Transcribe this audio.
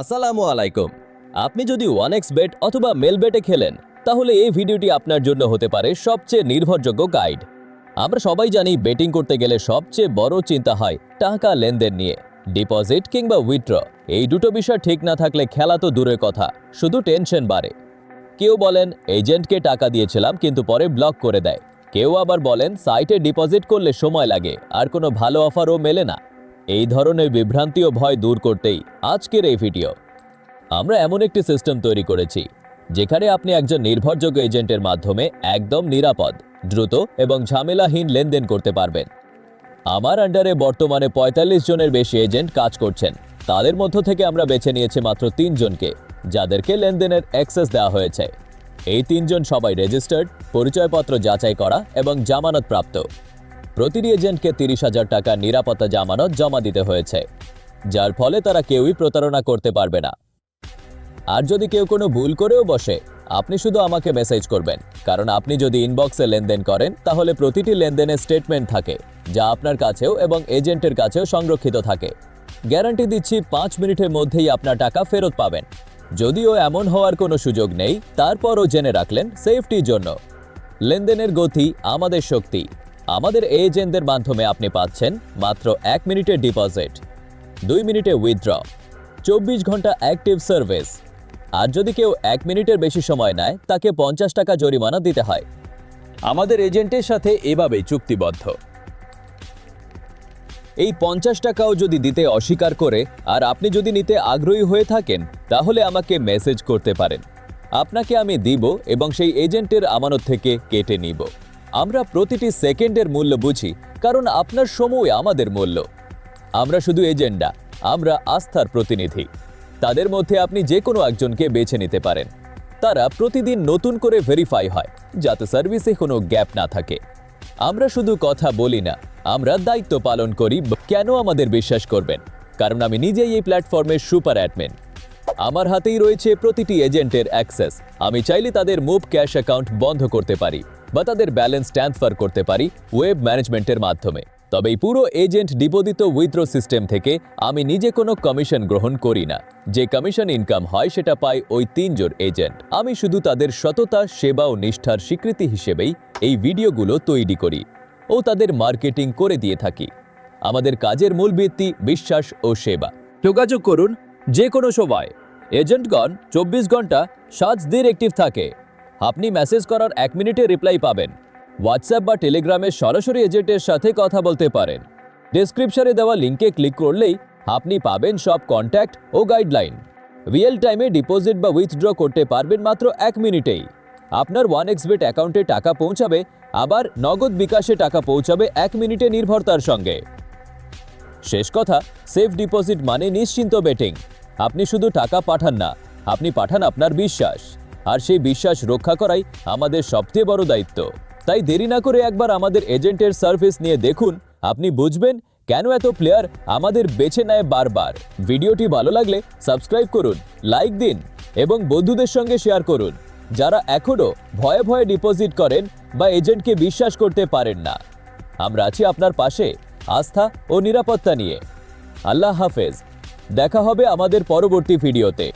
আসসালামু আলাইকুম। আপনি যদি ওয়ান এক্স বেট অথবা মেল বেটে খেলেন, তাহলে এই ভিডিওটি আপনার জন্য হতে পারে সবচেয়ে নির্ভরযোগ্য গাইড আমরা সবাই জানি বেটিং করতে গেলে সবচেয়ে বড় চিন্তা হয় টাকা লেনদেন নিয়ে ডিপোজিট কিংবা উইথড্র এই দুটো বিষয় ঠিক না থাকলে খেলা তো দূরের কথা, শুধু টেনশন বাড়ে। কেউ বলেন এজেন্টকে টাকা দিয়েছিলাম, কিন্তু পরে ব্লক করে দেয়। কেউ আবার বলেন সাইটে ডিপোজিট করলে সময় লাগে, আর কোনো ভালো অফারও মেলে না। এই ধরনের বিভ্রান্তি ও ভয় দূর করতেই আজকের এই ভিডিও। আমরা এমন একটি সিস্টেম তৈরি করেছি, যেখানে আপনি একজন নির্ভরযোগ্য এজেন্টের মাধ্যমে একদম নিরাপদ, দ্রুত এবং ঝামেলাহীন লেনদেন করতে পারবেন। আমার আন্ডারে বর্তমানে ৪৫ জনের বেশি এজেন্ট কাজ করছেন। তাদের মধ্য থেকে আমরা বেছে নিয়েছি মাত্র তিনজনকে যাদেরকে লেনদেনের অ্যাক্সেস দেওয়া হয়েছে। এই তিনজন সবাই রেজিস্টার্ড পরিচয়পত্র যাচাই করা এবং জামানত প্রাপ্ত প্রতিটি এজেন্টকে তিরিশ হাজার টাকা নিরাপত্তা জামানত জমা দিতে হয়েছে, যার ফলে তারা কেউই প্রতারণা করতে পারবে না। আর যদি কেউ কোনো ভুল করেও বসে, আপনি শুধু আমাকে মেসেজ করবেন, কারণ আপনি যদি ইনবক্সে লেনদেন করেন, তাহলে প্রতিটি লেনদেনের স্টেটমেন্ট থাকে, যা আপনার কাছেও এবং এজেন্টের কাছেও সংরক্ষিত থাকে। গ্যারান্টি দিচ্ছি পাঁচ মিনিটের মধ্যেই আপনার টাকা ফেরত পাবেন। যদিও এমন হওয়ার কোনো সুযোগ নেই, তারপরও জেনে রাখলেন সেফটির জন্য। লেনদেনের গতি, আমাদের শক্তি। আমাদের এজেন্টদের মাধ্যমে আপনি পাচ্ছেন মাত্র এক মিনিটের ডিপোজিট, দুই মিনিটে উইথড্র চব্বিশ ঘণ্টা অ্যাক্টিভ সার্ভিস। আর যদি কেউ এক মিনিটের বেশি সময় নেয়, তাকে পঞ্চাশ টাকা জরিমানা দিতে হয়। আমাদের এজেন্টের সাথে এভাবেই চুক্তিবদ্ধ। এই পঞ্চাশ টাকাও যদি দিতে অস্বীকার করে, আর আপনি যদি নিতে আগ্রহী হয়ে থাকেন, তাহলে আমাকে মেসেজ করতে পারেন। আপনাকে আমি দিব এবং সেই এজেন্টের আমানত থেকে কেটে নিব। আমরা প্রতিটি সেকেন্ডের মূল্য বুঝি, কারণ আপনার সময় আমাদের মূল্য। আমরা শুধু এজেন্ডা, আমরা আস্থার প্রতিনিধি। তাদের মধ্যে আপনি যে কোনো একজনকে বেছে নিতে পারেন। তারা প্রতিদিন নতুন করে ভেরিফাই হয়, যাতে সার্ভিসে কোনো গ্যাপ না থাকে। আমরা শুধু কথা বলি না, আমরা দায়িত্ব পালন করি কেন আমাদের বিশ্বাস করবেন? কারণ আমি নিজেই এই প্ল্যাটফর্মের সুপার অ্যাডমিন আমার হাতেই রয়েছে প্রতিটি এজেন্টের অ্যাক্সেস আমি চাইলে তাদের মুভ ক্যাশ অ্যাকাউন্ট বন্ধ করতে পারি। বা তাদের ব্যালেন্স ট্রান্সফার করতে পারি ওয়েব ম্যানেজমেন্টের মাধ্যমে। তবে এই পুরো এজেন্ট ডিপোজিত উইথড্র সিস্টেম থেকে আমি নিজে কোনো কমিশন গ্রহণ করি না। যে কমিশন ইনকাম হয় সেটা পায় ওই তিনজন এজেন্ট। আমি শুধু তাদের সততা, সেবা ও নিষ্ঠার স্বীকৃতি হিসেবেই এই ভিডিওগুলো তৈরি করি ও তাদের মার্কেটিং করে দিয়ে থাকি। আমাদের কাজের মূল ভিত্তি বিশ্বাস ও সেবা। যোগাযোগ করুন যে কোনো সময়। এজেন্টগণ চব্বিশ ঘণ্টা সাত দিন থাকে। আপনি মেসেজ করার এক মিনিটে রিপ্লাই পাবেন। হোয়াটসঅ্যাপ বা টেলিগ্রামে সরাসরি এজেন্টের সাথে কথা বলতে পারেন। ডেসক্রিপশনে দেওয়া লিঙ্কে ক্লিক করলেই আপনি পাবেন সব কন্ট্যাক্ট ও গাইডলাইন রিয়েল টাইমে ডিপোজিট বা উইথড্র করতে পারবেন মাত্র এক মিনিটেই আপনার ওয়ান এক্সবেট অ্যাকাউন্টে টাকা পৌঁছাবে, আবার নগদ বিকাশে টাকা পৌঁছাবে এক মিনিটে নির্ভরতার সঙ্গে। শেষ কথা সেফ ডিপোজিট মানে নিশ্চিন্ত বেটিং আপনি শুধু টাকা পাঠান না, আপনি পাঠান আপনার বিশ্বাস। আর সেই বিশ্বাস রক্ষা করাই আমাদের সবচেয়ে বড় দায়িত্ব। তাই দেরি না করে একবার আমাদের এজেন্টের সার্ভিস নিয়ে দেখুন, আপনি বুঝবেন কেন এত প্লেয়ার আমাদের বেছে নেয় বারবার। ভিডিওটি ভালো লাগলে সাবস্ক্রাইব করুন, লাইক দিন এবং বন্ধুদের সঙ্গে শেয়ার করুন, যারা এখনও ভয়ে ভয়ে ডিপোজিট করেন বা এজেন্টকে বিশ্বাস করতে পারেন না। আমরা আছি আপনার পাশে আস্থা ও নিরাপত্তা নিয়ে। আল্লাহ হাফেজ। দেখা হবে আমাদের পরবর্তী ভিডিওতে।